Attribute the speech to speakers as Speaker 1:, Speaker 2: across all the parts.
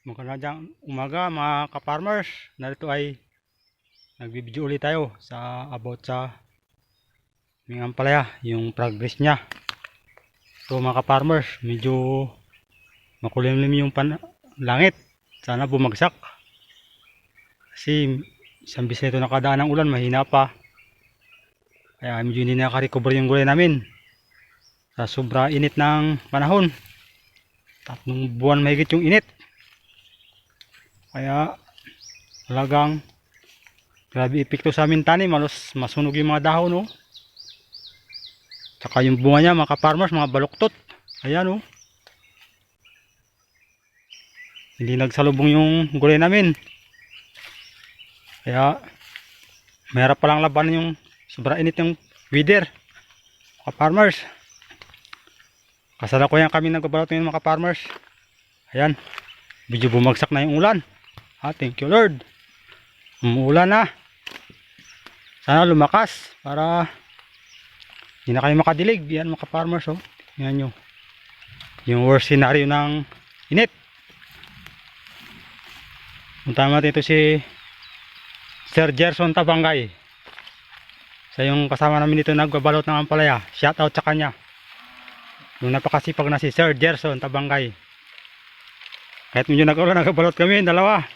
Speaker 1: Magandang umaga mga ka-farmers. Narito ay nagbibideo ulit tayo sa about sa aming ampalaya, yung progress niya. So mga ka-farmers, medyo makulimlim yung pan langit. Sana bumagsak. Kasi isang bis na ito nakadaan ng ulan, mahina pa. Kaya medyo hindi nakarecover yung gulay namin. Sa sobra init ng panahon. Tatlong buwan mahigit yung init. Kaya talagang grabe epekto sa amin tanim. Malos masunog yung mga dahon oh. Tsaka yung bunga niya mga farmers mga baluktot. Ayan oh. Hindi nagsalubong yung gulay namin. Kaya mahirap palang labanan yung sobra init yung weather. Mga farmers. Kasala ko yan kami nagbabalot ngayon mga farmers. Ayan. Medyo bumagsak na yung ulan. Ah, thank you Lord. Umuulan na. Sana lumakas para hindi na kayo makadilig. Yan mga farmers oh. Yan nyo. Yung worst scenario ng init. Punta natin ito si Sir Gerson Tabangay. Sa yung kasama namin dito nagbabalot ng ampalaya. Shout out sa kanya. Yung napakasipag na si Sir Gerson Tabangay. Kahit medyo nag-ulan, nagbabalot kami, dalawa.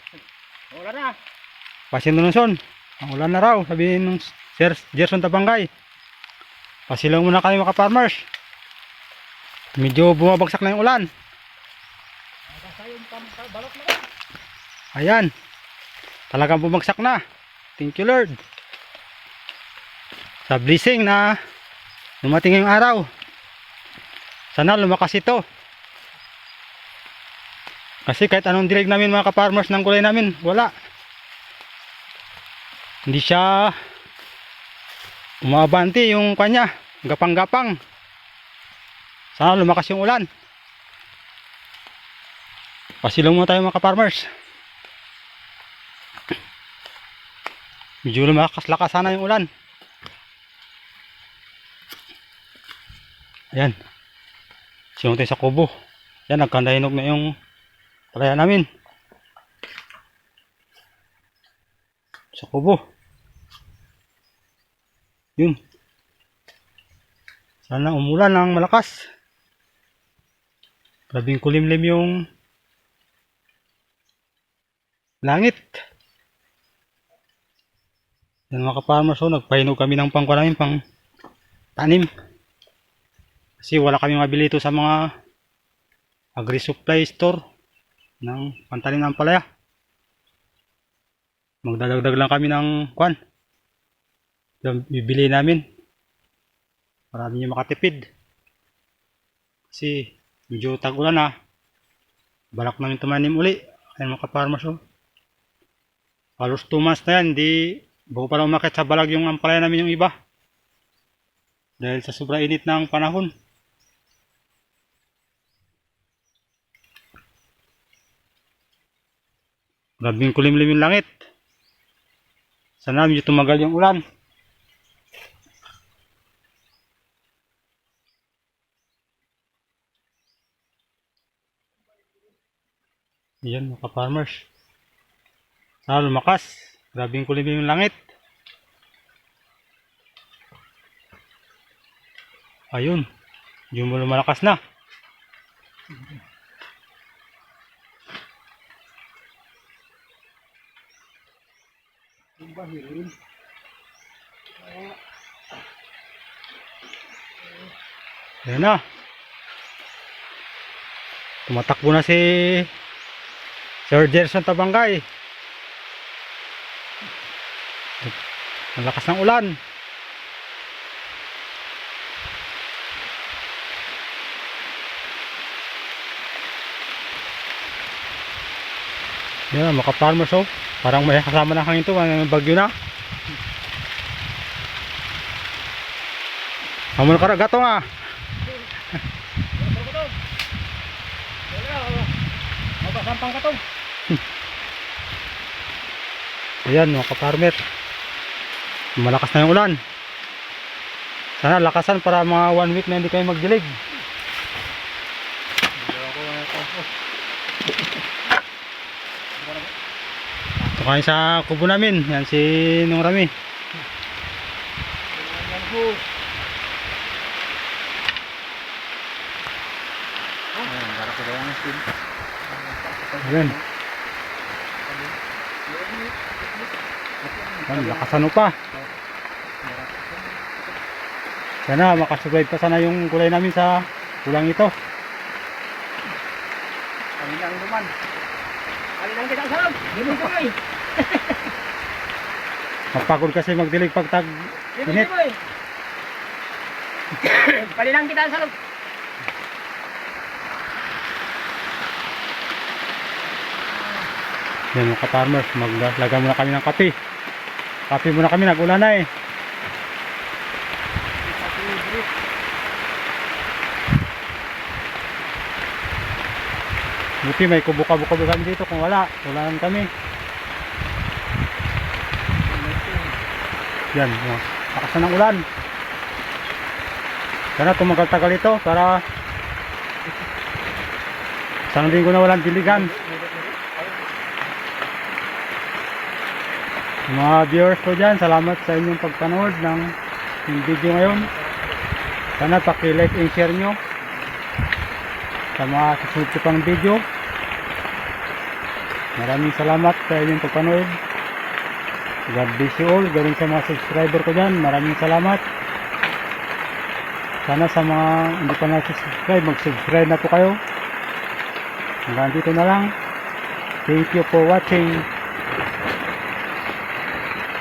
Speaker 2: Wala na.
Speaker 1: Pasin nun Ang ulan na raw, sabihin ng Sir Gerson Tabangay. Pasilang muna kami mga farmers. Medyo bumabagsak na yung ulan. Ayan. Talagang bumagsak na. Thank you Lord. Sa blessing na dumating yung araw. Sana lumakas ito. Kasi kahit anong dilig namin mga ka-farmers ng gulay namin, wala. Hindi siya umabanti yung kanya, gapang-gapang. Sana lumakas yung ulan. Pasilong muna tayo mga ka-farmers. Medyo lumakas-lakas sana yung ulan. Ayan. Sinong tayo sa kubo. Yan, nagkandahinog na yung palaya namin. Sa kubo. Yun. Sana umulan ng malakas. Grabing kulimlim yung langit. Yan mga ka-farmers, so, nagpahinog kami ng pangko namin pang tanim. Kasi wala kami mabili ito sa mga agri-supply store ng pantanim ng palaya. Magdadagdag lang kami ng kwan. Bibili namin. Para nyo makatipid. Kasi medyo tag-ulan na. Balak namin tumanim uli. Ayan mga ka-farmers oh. Halos 2 months na yan, hindi bago pa lang umakit sa balag yung ampalaya namin yung iba. Dahil sa sobrang init ng panahon. Grabing kulimlim yung langit. Sana medyo tumagal yung ulan. Yan mga farmers. Sana lumakas. Grabing kulimlim yung langit. Ayun. Yung mo lumalakas na.
Speaker 2: Yung bahil.
Speaker 1: Ayan na. Tumatakbo na si Sir Gerson Tabangay. Ang ng ulan. Yan, maka farmers oh. Parang may kasama na hangin to, may bagyo na. Hamon ka gato nga.
Speaker 2: Mabasampang ka to.
Speaker 1: Ayan mga ka-farmer. Malakas na yung ulan. Sana lakasan para mga one week na hindi kayo magdilig. Ito sa kubo namin. Yan si Nung Rami. Ayan. Yan, lakas ano pa. Sana makasurvive pa sana yung kulay namin sa kulang ito.
Speaker 2: Kami lang duman. Kami lang kita sa loob. Limon ko.
Speaker 1: Mapagod kasi magdilig pag tag
Speaker 2: Limon
Speaker 1: Init.
Speaker 2: ko eh. Kami lang kita sa loob.
Speaker 1: Yan mga ka-farmers, maglaga muna kami ng kape. Kape muna kami, nag-ulan na eh. Buti may kubo-kubo kami dito, kung wala, ulan kami. Yan, mga lakas na ng ulan. Sana tumagal-tagal ito para isang linggo na walang diligan. Mga viewers ko dyan, salamat sa inyong pagpanood ng video ngayon. Sana paki-like and share nyo sa mga susunod pang video. Maraming salamat sa inyong pagpanood. God bless you all. Ganun sa mga subscriber ko dyan. Maraming salamat. Sana sa mga hindi pa na-subscribe, mag-subscribe na po kayo. Hanggang dito na lang. Thank you for watching.